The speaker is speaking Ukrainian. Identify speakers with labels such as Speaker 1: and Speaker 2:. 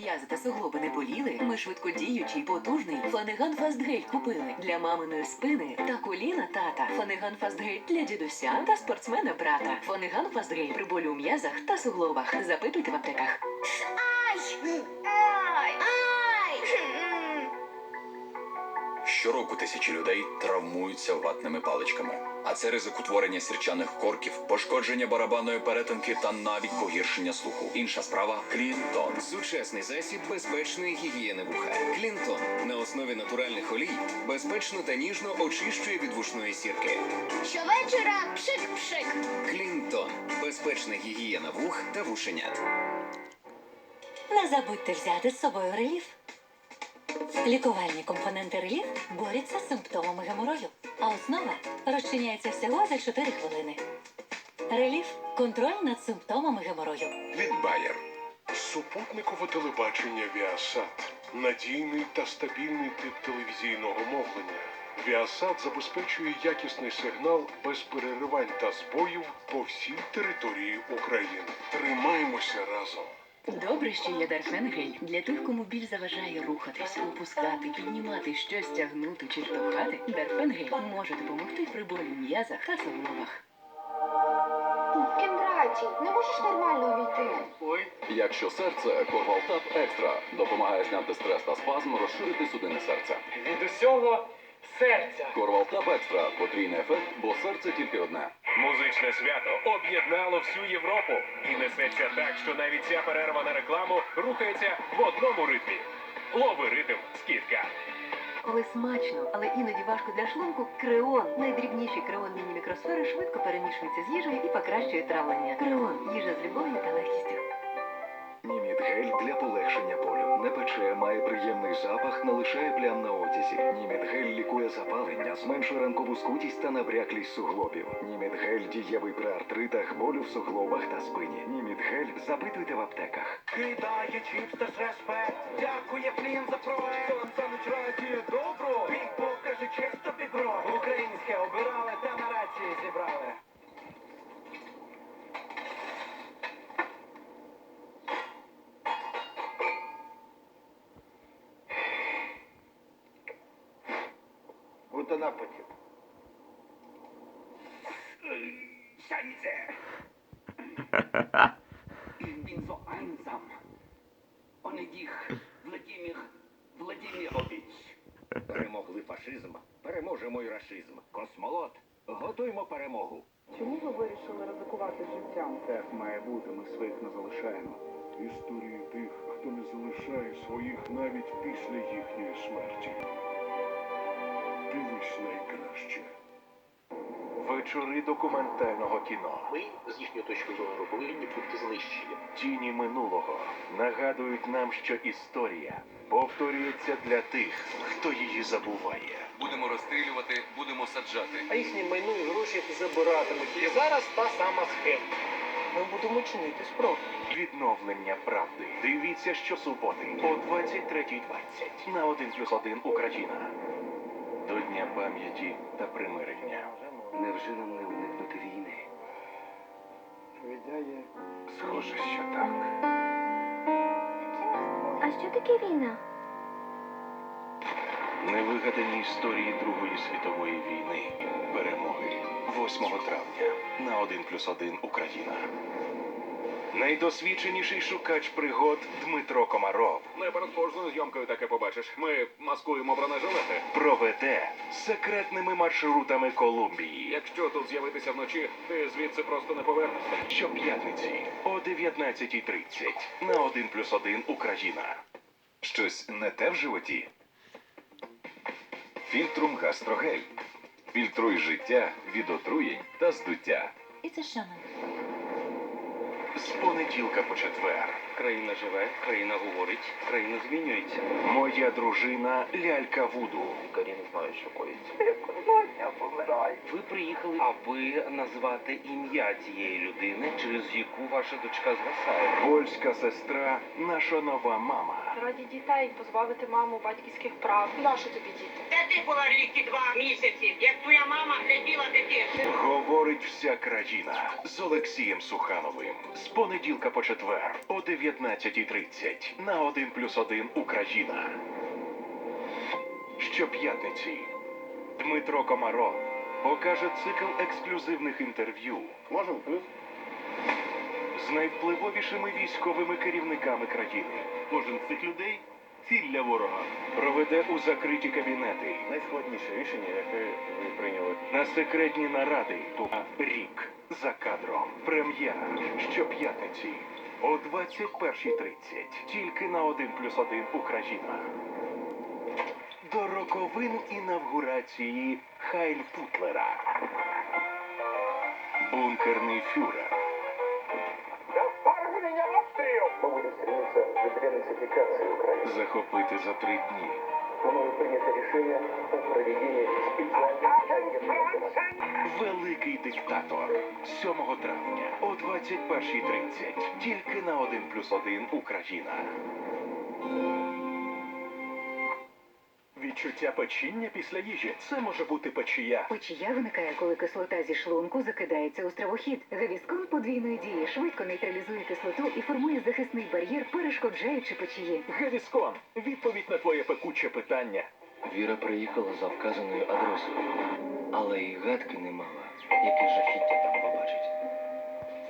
Speaker 1: М'язи та суглоби не боліли. Ми швидкодіючий, потужний Фанеган Фастгель купили для маминої спини та коліна тата. Фанеган Фастгель для дідуся та спортсмена брата. Фанеган Фастгель при болю у м'язах та суглобах. Запитуйте в аптеках.
Speaker 2: Ай! Ай!
Speaker 3: Щороку тисячі людей травмуються ватними паличками. А це ризик утворення сірчаних корків, пошкодження барабанної перетинки та навіть погіршення слуху. Інша справа Клінтон.
Speaker 4: Сучасний засіб безпечної гігієни вуха. Клінтон на основі натуральних олій безпечно та ніжно очищує від вушної сірки.
Speaker 2: Щовечора пшик-пшик.
Speaker 4: Клінтон безпечна гігієна вух та вушенят.
Speaker 5: Не забудьте взяти з собою реліф. Лікувальні компоненти реліф борються з симптомами геморою, а основа розчиняється всього за 4 хвилини. Реліф контроль над симптомами геморою.
Speaker 3: Від Bayer.
Speaker 6: Супутникове телебачення Віасат надійний та стабільний тип телевізійного мовлення. Віасат забезпечує якісний сигнал без переривань та збоїв по всій території України. Тримаємося разом.
Speaker 1: Добре, що є Дарфенгель для тих, кому біль заважає рухатись, опускати, піднімати щось, тягнути чи штовхати. Дарфенгель може допомогти при болі в м'язах та суглобах.
Speaker 2: Кендраті, не можеш нормально увійти?
Speaker 7: Якщо серце, Корвалтап Екстра допомагає зняти стрес та спазм, розширити судини серця.
Speaker 8: від усього серця.
Speaker 7: Корвалтап Екстра потрійний ефект, бо серце тільки одне.
Speaker 8: Музичне свято об'єднало всю Європу і несеться так, що навіть ця перерва на рекламу рухається в одному ритмі. Лови ритм скидка.
Speaker 1: Коли смачно, але іноді важко для шлунку, креон. Найдрібніші креонні мікросфери швидко перемішуються з їжею і покращує травлення. Креон їжа з любов'ю та легкістю.
Speaker 9: Німідгель для полегшення болю. Не пече, має приємний запах, не лишає плям на одязі. Німідгель лікує запалення, зменшує ранкову скутість та набряклість суглобів. Німідгель дієвий при артритах, болю в суглобах та спині. Німідгель запитуйте в аптеках.
Speaker 8: Кидає чіпс та респект. Дякує плін за проект. Сонце радіє добро. Бік покаже честь тобі. Українське обирали та на рації зібрали.
Speaker 10: Guten Appetit.
Speaker 8: Шаньце. Ich bin so einsam. Ohne dich, Владимир Владимирович.
Speaker 10: Перемогли фашизм, переможемо й рашизм. Космолот, готуймо перемогу.
Speaker 11: Чому ви вирішили ризикувати життям?
Speaker 6: Так має бути, ми своїх не залишаємо. Історії тих, хто не залишає своїх навіть після їхньої смерті. Дивись найкраще. Вечори документального кіно.
Speaker 10: Ми, з їхньої точки зору, повинні бути знищені.
Speaker 6: Тіні минулого нагадують нам, що історія повторюється для тих, хто її забуває.
Speaker 4: Будемо розстрілювати, будемо саджати.
Speaker 8: А їхні майно і гроші забиратимуть. І зараз та сама схема. Ми будемо чинити спротив.
Speaker 6: Відновлення правди. Дивіться щосуботи о 23.20 на 1 плюс 1 Україна. До Дня пам'яті та примирення.
Speaker 9: Невже нам не уникнути війни?
Speaker 6: Схоже, що так.
Speaker 2: А що таке війна?
Speaker 6: Невигадані історії Другої світової війни. Перемоги 8 травня на 1 плюс 1 Україна. Найдосвідченіший шукач пригод Дмитро Комаров
Speaker 4: Не перед кожною зйомкою таке побачиш. Ми маскуємо бронежилети.
Speaker 6: проведе секретними маршрутами Колумбії.
Speaker 4: Якщо тут з'явитися вночі, ти звідси просто не повернешся.
Speaker 6: Щоп'ятниці о 19.30 на 1 плюс 1 Україна.
Speaker 3: Щось не те в животі? Фільтрум гастрогель. Фільтруй життя від отруєнь та здуття.
Speaker 5: І це що шаман.
Speaker 6: З понеділка по четвер.
Speaker 8: Країна живе, країна говорить, країна змінюється.
Speaker 6: Моя дружина лялька Вуду.
Speaker 8: Лікарі не знають, що коїться. Ви приїхали, аби назвати ім'я тієї людини, через яку ваша дочка згасає.
Speaker 6: Польська сестра, наша нова мама.
Speaker 11: Раді дітей позбавити маму батьківських прав. Нащо тобі діти?
Speaker 10: Де ти була рік і два місяці, як твоя мама гляділа дитину?
Speaker 6: Говорить вся країна з Олексієм Сухановим. З понеділка по четвер о 19.30 на 1 плюс 1 Україна. Щоп'ятниці Дмитро Комаров покаже цикл ексклюзивних інтерв'ю. Можемо плюс? З найвпливовішими військовими керівниками країни. Кожен з цих людей ціль для ворога. Проведе у закриті кабінети. Найскладніше рішення, яке ви прийняли. На секретні наради на рік за кадром. Прем'єра щоп'ятниці о 21.30. Тільки на 1 плюс 1 Україна. До роковин інавгурації Хайль Путлера. Бункерний фюрер. Захопити за три дні.
Speaker 10: Мною прийнято рішення про проведення спеціальних.
Speaker 6: Великий диктатор 7 травня о 21.30. Тільки на 1 плюс 1 Україна. Відчуття печіння після їжі. Це може бути печія.
Speaker 12: Печія виникає, коли кислота зі шлунку закидається у стравохід. Гавіскон подвійної дії швидко нейтралізує кислоту і формує захисний бар'єр, перешкоджаючи печії.
Speaker 6: Гевіскон. Відповідь на твоє пекуче питання.
Speaker 13: Віра приїхала за вказаною адресою, але і гадки не мала, яке жахіття там